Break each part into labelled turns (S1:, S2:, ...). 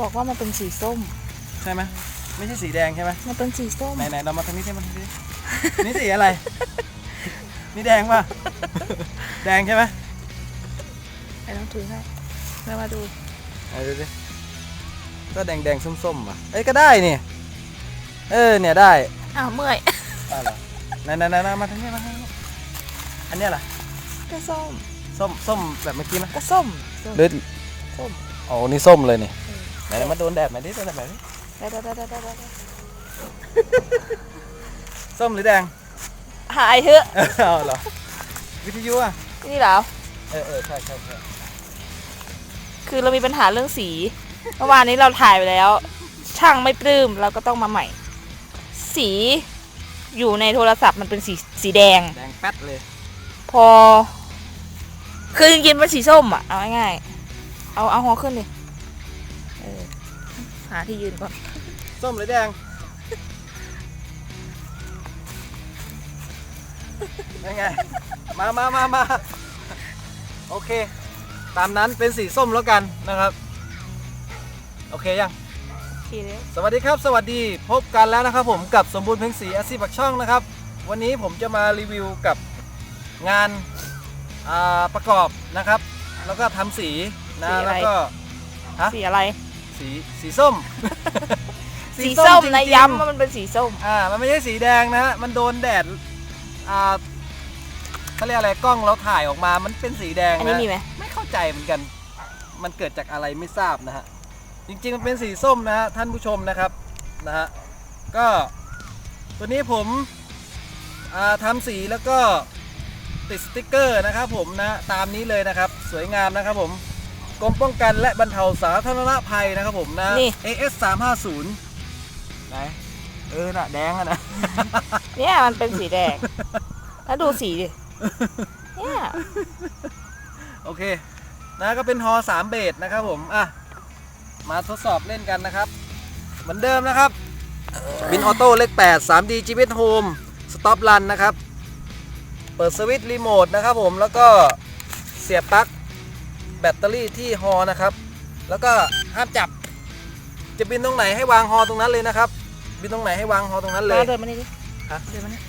S1: บอกว่ามันเป็นสีส้ม
S2: ใช่ไหมไม่ใช่สีแดงใช่ไหม
S1: มันเป็นสีส้ม
S2: ไหนไหนเรามาทางนี้ใช่ไหมทางนี้นี่สีอะไร นี่แดงป่ะ แดงใช่ไหม
S1: ไอ้น้องถือให้แม่มาดู
S2: ไหนดูสิก็แดงแดงๆส้มๆว่ะเอ้ยก็ได้นี่ เออเนี่ยได้
S1: อ้าวเมื่อย
S2: ได้เหรอไหนไหนไหนมาทางนี้มาทางนี้อันเนี้ยล่ะ
S1: ก็ส้ม
S2: ส้ม ส้มแบบเมื่อกี้ไหม
S1: ก็ส้มส้ม
S2: หรือ
S1: ส้ม
S2: อ๋อนี่ส้มเลยนี่
S1: เออ
S2: ไหนมาโดนแดดไหมดิโดนแดดไหมดิ
S1: ได้ได้ได้ได้ได้ได้
S2: ส้มหรือแดง
S1: หายเถอะ
S2: เอาเหรอ วิทยุอะ
S1: นี่เหรอ
S2: เออเออใช่ใช่ใช่
S1: คือเรามีปัญหาเรื่องสี เมื่อวานนี้เราถ่ายไปแล้ว ช่างไม่ปลื้มเราก็ต้องมาใหม่ สีอยู่ในโทรศัพท์มันเป็นสีสีแดง
S2: แดงแป๊ดเลย
S1: พอ คือจริงๆเป็นสีส้มอะ เอาง่ายๆเอาเอาหัวขึ้นดิเออ หาที่ยืนก่อน
S2: ส้มหรือแดงยังไง มามามามาโอเค ตามนั้นเป็นสีส้มแล้วกันนะครับ โอเคยัง
S1: ทีเดียว
S2: สวัสดีครับ สวัสดีพบกันแล้วนะครับผมกับสมบูรณ์เพ็งศรีอาชีพปักช่องนะครับ วันนี้ผมจะมารีวิวกับงานอ่าประกอบนะครับ แล้วก็ทำสีนะแล้วก็ ฮะ
S1: สีอะไร
S2: สีสีส้ม
S1: สีส้ม
S2: จริงๆ
S1: นะย้ำว่ามันเป็นสีส้ม
S2: อ่ามันไม่ใช่สีแดงนะฮะมันโดนแดดอ่าเขาเรียกอะไรกล้องเราถ่ายออกมามันเป็นสีแดง
S1: อันนี้
S2: นะ
S1: มีไหม
S2: ไม่เข้าใจเหมือนกัน มันเกิดจากอะไรไม่ทราบนะฮะจริงๆมันเป็นสีส้มนะฮะท่านผู้ชมนะครับนะฮะก็ตัวนี้ผมอ่าทำสีแล้วก็ติดสติกเกอร์นะครับผมนะตามนี้เลยนะครับ สวยงามนะครับผม กรมป้องกันและบรรเทาสาธารณภัยนะครับผมนะ
S1: นี่
S2: AS 350ไหนเออน่ะแดงอะนะ
S1: เนี่ยมันเป็นสีแดง แล้วดูสีดิเนี่ย
S2: โอเค นะก็เป็นฮอ3เบสนะครับผมอะมาทดสอบเล่นกันนะครับ เหมือนเดิมนะครับ บินออโต้เลข8 3D GPS Home Stop Run นะครับ เปิดสวิตช์รีโมทนะครับผมแล้วก็เสียบปลั๊ก แบตเตอรี่ที่ฮอนะครับ แล้วก็ห้ามจับ จะบินตรงไหนให้วางฮอตรงนั้นเลยนะครับ บินตรงไหนให้วางฮอตรงนั้นเลย
S1: เราเดินมานี่ดิ
S2: ฮะ
S1: เดินมานี่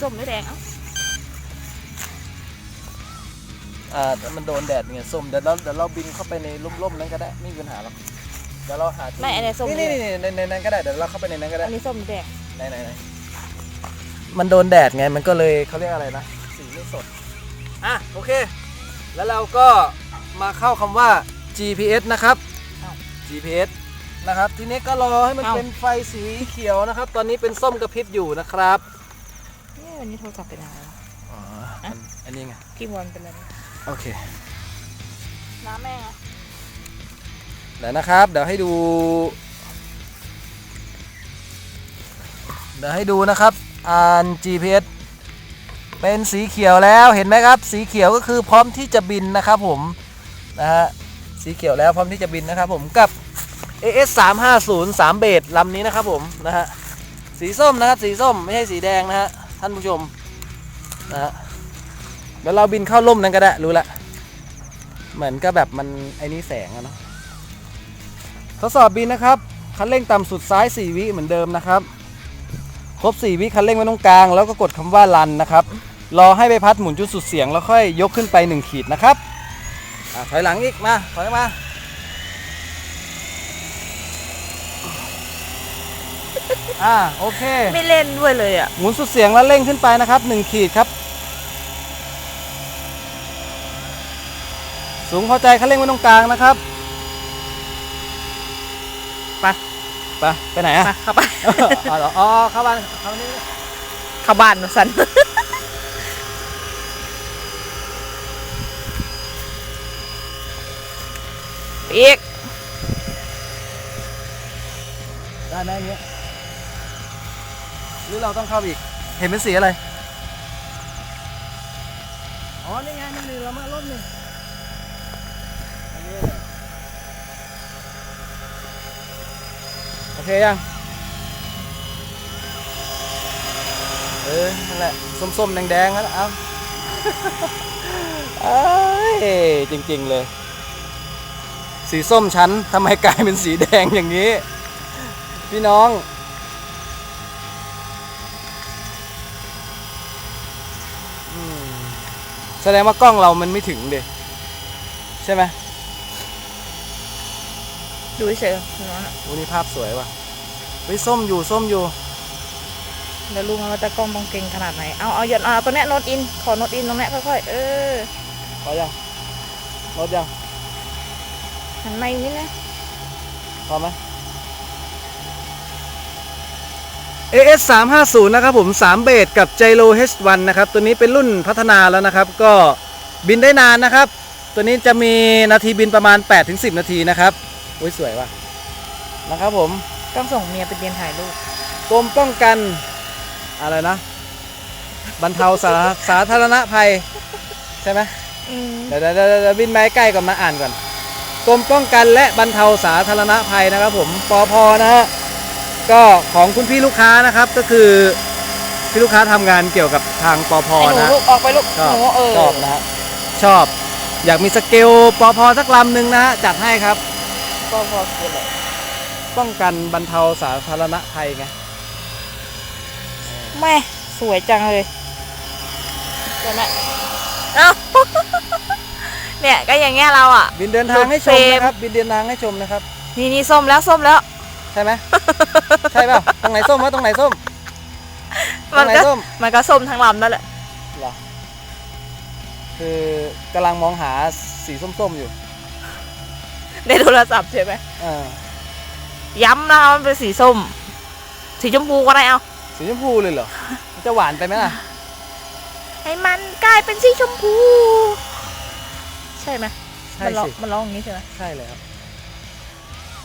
S1: ส้มหรือแดงเอ้า
S2: อ่าแต่มันโดนแดดไงส้มเดี๋ยวเราเดี๋ยวเราบินเข้าไปในร่มๆนั้นก็ได้ไม่มีปัญหาหรอกเดี๋ยวเราหาที่
S1: ไม่อันนี้ส้ม
S2: นี่นี่นี่ในในนั้นก็ได้เดี๋ยวเราเข้าไปในนั้นก็ได้
S1: อันนี้ส้มหรือแดง
S2: ไหนไหนไหนมันโดนแดดไง มันก็เลยเขาเรียกอะไรนะ สีไม่สด อะ โอเค แล้วเราก็มาเข้าคำว่า GPS นะครับ GPS นะครับ ทีนี้ก็รอให้มันเป็นไฟสีเขียวนะครับ ตอนนี้เป็นส้มกระพริบอยู่นะครับ
S1: เนี่ยวันนี้โทรศัพท์เป็นอะไรวะ
S2: อ๋ออันอันนี้ไง
S1: กี่วันเป็นอะไร
S2: โอเค
S1: น้ำแม่งอะ
S2: เดี๋ยวนะครับ เดี๋ยวให้ดู เดี๋ยวให้ดูนะครับ อ่าน GPS เป็นสีเขียวแล้วเห็นไหมครับ สีเขียวก็คือพร้อมที่จะบินนะครับผมนะฮะสีเขียวแล้วพร้อมที่จะบินนะครับผมกับ AS 3 5 0 3เบสลำนี้นะครับผมนะฮะสีส้มนะครับสีส้มไม่ใช่สีแดงนะฮะท่านผู้ชมนะฮะเดี๋ยวเราบินเข้าร่มนั้นก็ได้รู้ละเหมือนก็แบบมันไอ้นี่แสงอะเนาะทดสอบบินนะครับคันเร่งต่ำสุดซ้าย 4 วิเหมือนเดิมนะครับ ครบ 4 วิคันเร่งไว้ตรงกลาง แล้วก็กดคำว่ารันนะครับ รอให้ใบพัดหมุนจุดสุดเสียง แล้วค่อยยกขึ้นไป 1 ขีดนะครับอะถอยหลังอีกมาถอยมาอ่าโอเค
S1: ไม่เล่นด้วยเลยอะ
S2: หมุนสุดเสียงแล้วเร่งขึ้นไปนะครับ 1 ขีดครับ สูงพอใจคันเร่งไว้ตรงกลางนะครับ
S1: ไป
S2: ไปไปไหนอะ
S1: มาเข้าไป
S2: อ๋อเหรออ๋อเข้าบ้านเข้านี่
S1: เข้าบ้านสัน อีก
S2: ได้ไหมอันเนี้ยหรือเราต้องเข้าอีก เห็นเป็นสีอะไร อ๋อ นี่ไงนี่นี่เรามารถนี่อันนี้โอ เคยังเออนั่นแหละส้มๆแดงๆนั่นแหละเอาเอ้ยจริงๆเลย สีสีส้มชั้นทำไมกลายเป็นสีแดงอย่างนี้ พี่น้องอืมแสดงว่ากล้องเรามันไม่ถึงเดใช่ไหม
S1: ดูเฉยๆน้องน่ะ
S2: วันนี้ภาพสวยว่ะเฮ้ยส้มอยู่ส้มอยู่
S1: แล้วรู้ไหมว่าตากล้องต้องเก่งขนาดไหน เอาเอาหยดเอาตัวเนี้ยโน้ตอิน ขอโน้ตอินตรงเนี้ยค่อยๆ เออ
S2: พอยังลดยัง
S1: หันมาอีกนิดนะ
S2: พอไหม AS 3 5 0นะครับผม 3 เบสกับ Gyro H1 นะครับ ตัวนี้เป็นรุ่นพัฒนาแล้วนะครับ ก็บินได้นานนะครับ ตัวนี้จะมีนาทีบินประมาณ 8-10 นาทีนะครับโอ้ยสวยว่ะนะครับผม
S1: ต้องส่งเมียไปเรียนถ่ายรูป
S2: กรมป้องกันอะไรนะ บรรเทาสาสาธารณภัย ใช่ไหม
S1: อืม
S2: เดี๋ยวเดี๋ยวเดี๋ยวเดี๋ยวบินไมาใกล้ก่อนมาอ่านก่อนกรมป้องกันและบรรเทาสาธารณภัยนะครับ ผมปอพนะฮะก็ของคุณพี่ลูกค้านะครับก็คือพี่ลูกค้าทำงานเกี่ยวกับทางปอพ
S1: ไอ้หนู
S2: นะ
S1: ลูกออกไปลูก
S2: ชอบ
S1: หนูเออ
S2: ชอบนะฮะชอบอยากมีสเกลปอพสักลำหนึ่งนะฮะจัดให้ครับ
S1: ก็พอคือเลย
S2: ป้องกันบรรเทาสาธารณภัยไง
S1: แม่ สวยจังเลยเดี๋ยวนะเอ้า เนี่ยก็อย่างเงี้ยเราอะ
S2: บินเดินทางให้ชม
S1: เฟรม
S2: นะครับ บินเดินทางให้ชมนะครับ
S1: นี่นี่ส้มแล้วส้มแล้ว
S2: ใช่ไหมใช่ป่ะตรงไหนส้มวะตรงไหนส้มตร
S1: มัน
S2: งไหน
S1: ก็
S2: ส้ม
S1: มันก็ส้มทั้งลำนั่นแหละ
S2: เหรอคือกำลังมองหาสีส้มๆอยู่
S1: ในโทรศัพท์ใช่ไหม
S2: เออ
S1: ย้ำนะมันเป็นสีส้ม สีชมพูก็ได้เอา
S2: สีชมพูเลยเหรอมันจะหวานไปไหมล่ะ
S1: ให้มันกลายเป็นสีชมพู ใช่ไหม
S2: ใช่
S1: มันร้อง
S2: สิ
S1: มันร้องอย่างนี้ใช่ไหม
S2: ใช่เลยครับ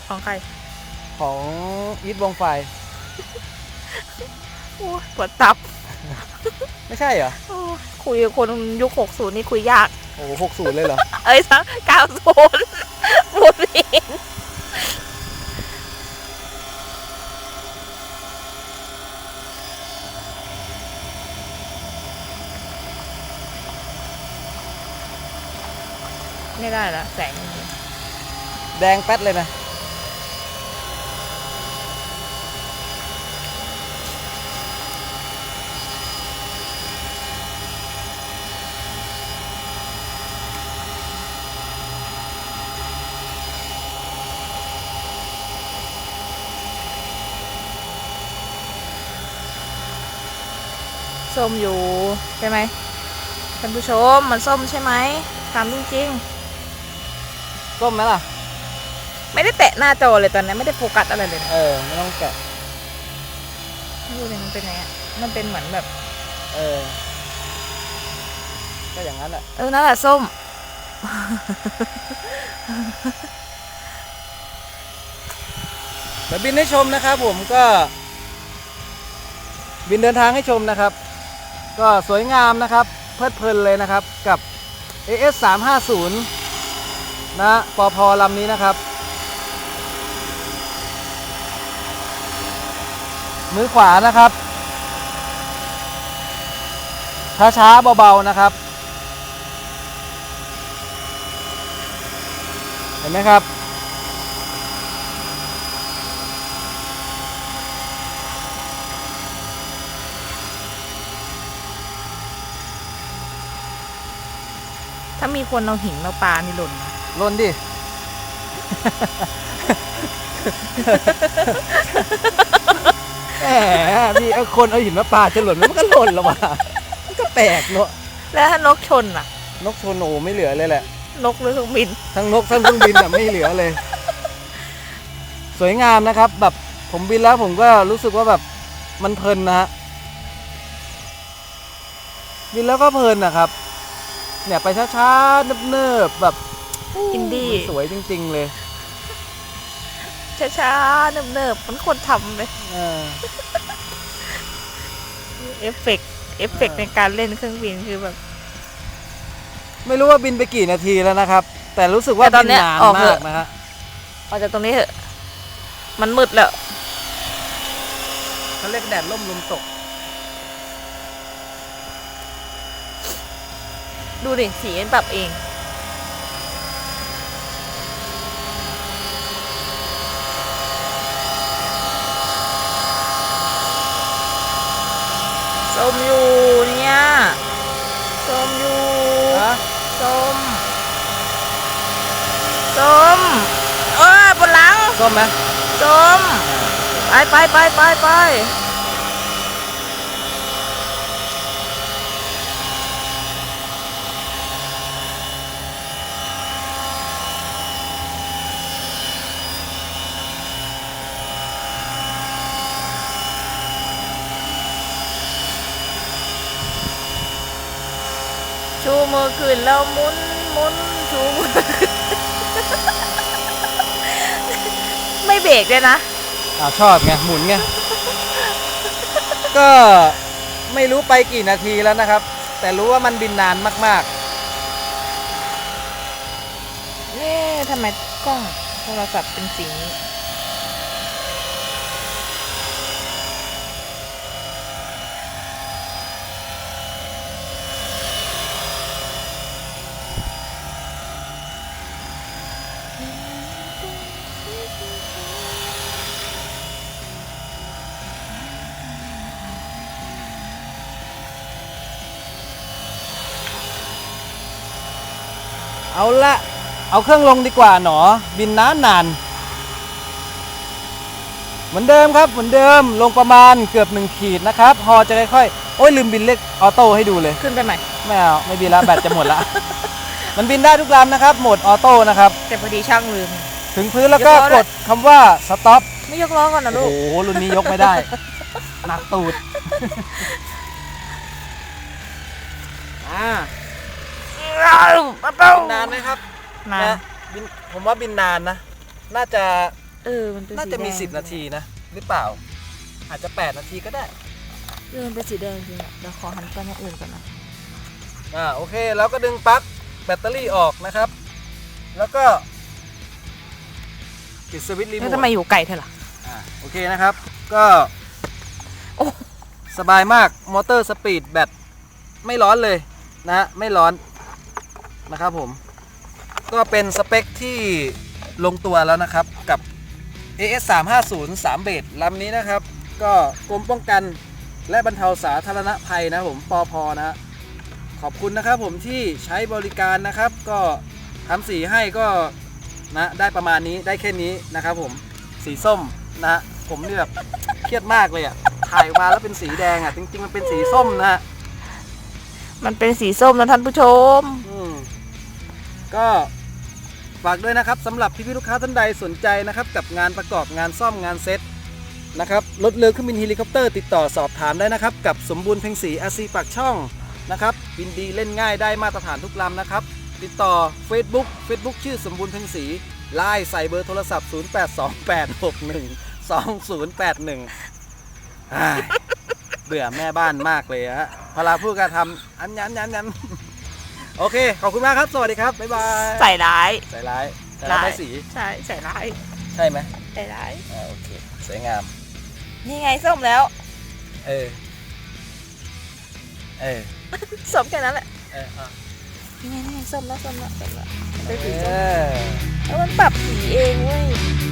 S1: ของใคร
S2: ของอีทวงไฟ
S1: โอ้ยปวดตับ
S2: ไม่ใช่เหรอ
S1: โอ้ยคุยกับคนยุคหกศูนย์นี่คุยยาก
S2: โอ้หกศูนย์เลยเหรอ
S1: เอ้ยสักเก้าศูนย์ พูดผิดไม่ได้ละแสงอย่างนี้
S2: แดงแป๊ดเลยนะ
S1: ส้มอยู่ใช่ไหมท่านผู้ชมมันส้มใช่ไหมถามจริง
S2: ส้มไหมล่ะ
S1: ๆไม่ได้แตะหน้าจอเลยตอนนี้ไม่ได้โฟกัสอะไรเลยนะ
S2: เออไม่ต้องแกะ
S1: ดูเลยมันเป็นไงอะมันเป็นเหมือนแบบ
S2: เออ ก็อย่างนั้นแหละ
S1: เออนั่นแหละส้ม
S2: เดี๋ยวบินให้ชมนะครับผมก็ บินเดินทางให้ชมนะครับ ก็สวยงามนะครับ เพลิดเพลินเลยนะครับกับ AS 350นะปอพลำนี้นะครับ มือขวานะครับช้าๆเบา ๆ นะครับ เห็นไหมครับ
S1: ถ้ามีคนเอาหินมาปานี่หล่นนะ
S2: ลนดิ แหมมีเอาคนเอาหินมาปาจะหล่นแล้วมันก็หล่นแล้วว่ะมันก็แปลกเนอะ
S1: แล้วถ้านกชนล่ะ
S2: นกโชโนไม่เหลือเลยแหละ
S1: นกหรือเครื่องบิน
S2: ทั้งนกทั้งเครื่องบินอะไม่เหลือเลย สวยงามนะครับ แบบผมบินแล้วผมก็รู้สึกว่าแบบมันเพลินนะฮะบินแล้วก็เพลินนะครับ เนี่ยไปช้าๆเนิบๆแบบ
S1: อินดี้
S2: มันสวยจริง ๆ เลย
S1: ช้าๆเนิบๆมันคนทำเลย
S2: เออ
S1: เอฟเฟกต์เอฟเฟกต์
S2: เออ
S1: ในการเล่นเครื่องบินคือแบบ
S2: ไม่รู้ว่าบินไปกี่นาทีแล้วนะครับ แต่รู้สึกว่า
S1: แต่ตอ
S2: บิ
S1: น
S2: น
S1: เนี้ย
S2: นาน
S1: ออกเถ
S2: มา
S1: อะ
S2: กนะฮะ
S1: ออกจากตรงนี้เถอะ มันมืดแล้ว
S2: เขาเรียกแดดล่มลมตก
S1: ดูดิสีมันปรับเองส้มอยู่เนี่ยส้มอยู่ส้มส้มเออบนหลัง
S2: ส้มไหม
S1: ส้มไปไปไปไปไป มือขึ้นแล้วหมุนหมุนชูมือไม่เบรกเลยนะ
S2: อ่าชอบไงหมุนไง ก็ไม่รู้ไปกี่นาทีแล้วนะครับ แต่รู้ว่ามันบินนานมาก
S1: เอ๊ะทำไมกล้องโทรศัพท์เป็นสีนี้
S2: เอาละเอาเครื่องลงดีกว่าหนอ บินนานนานๆเหมือนเดิมครับเหมือนเดิมลงประมาณเกือบหนึ่งขีดนะครับฮอจะค่อยๆโอ้ยลืมบินเล็กออโต้ให้ดูเลย
S1: ขึ้นไปใหม่
S2: ไม่เอาไม่บินแล้วแบตจะหมดละ มันบินได้ทุกลำนะครับโหมดออโต้นะครับ
S1: แต่พอดีช่างลืม
S2: ถึงพื้นแล้วก็
S1: ยกล้อด้
S2: ก
S1: วย
S2: ดคำว่าสต็อป
S1: ไม่ยกล้อก่อนนะ
S2: โอ้
S1: ลู
S2: โห
S1: ก
S2: รุ่นนี้ยกไม่ได้ หนักตูด อ่าบิ นนานไหมครับ
S1: นานะ
S2: บินผมว่าบินนานนะ น่าจะ
S1: เออมันเป็น
S2: น่าจะมี
S1: สีแดง
S2: 10นาทีนะ หรือเปล่า อาจจะ8นาทีก็ได้
S1: เออมันเป็นสีแดงจริงอะเดี๋ยวขอหันไปทางอื่นก่อนนะ
S2: อ่าโอเคแล้วก็ดึงปลั๊กแบตเตอรี่ออกนะครับ แล้วก็ปิดสวิตช์รีโม
S1: แล้ว
S2: ท
S1: ทำไมอยู่ไกลเธอล่ะ
S2: อ่าโอเคนะครับ ก็
S1: โอ้
S2: สบายมากมอเตอร์สปีดแบตไม่ร้อนเลยนะฮะไม่ร้อน นะครับผม ก็เป็นสเปคที่ลงตัวแล้วนะครับกับ AS 3 5 0 3เบสลำนี้นะครับ ก็กรมป้องกันและบรรเทาสาธารณภัยนะผมปอพนะขอบคุณนะครับผมที่ใช้บริการนะครับ ก็ทำสีให้ก็นะได้ประมาณนี้ได้แค่นี้นะครับผมสีส้มนะผมนี่แบบเครียดมากเลยอะถ่ายมาแล้วเป็นสีแดงอะจริงๆมันเป็นสีส้มนะ
S1: มันเป็นสีส้มนะท่านผู้ช
S2: ม ก็ฝากด้วยนะครับสำหรับพี่ๆลูกค้าท่านใดสนใจนะครับ กับงานประกอบงานซ่อมงานเซ็ตนะครับรถเรือเครื่องบินเฮลิคอปเตอร์ติดต่อสอบถามได้นะครับ กับสมบูรณ์เพ็งศรีอาซีปากช่องนะครับบินดีเล่นง่ายได้มาตรฐานทุกลำนะครับ ติดต่อ Facebook Facebook ชื่อสมบูรณ์เพ็งศรีไลน์ใส่เบอร์โทรศัพท์ 0828612081อ้ายเบื่อแม่บ้านมากเลยฮะพอเราพูดการทำอันยันยันยัน โอเค ขอบคุณมากครับ สวัสดีครับ บ๊ายบาย
S1: ใส่ร้าย
S2: ใส่ร้ายใส่ร้ายป้ายสี
S1: ใช่ใส่ร้าย
S2: ใช่ไหม
S1: ใส่ร้าย
S2: อ่า โอเค สวยงาม
S1: นี่ไงส้มแล้ว
S2: เออ เออ
S1: ส้มแค่นั้นแหละ
S2: เอออะ
S1: นี่ไงนี่ไงส้มแล้วส้มแล้วส้มแล้วเป็นสี
S2: เอ
S1: ส้ม
S2: อ
S1: แล้วมันปรับสีเองเว้ย
S2: อ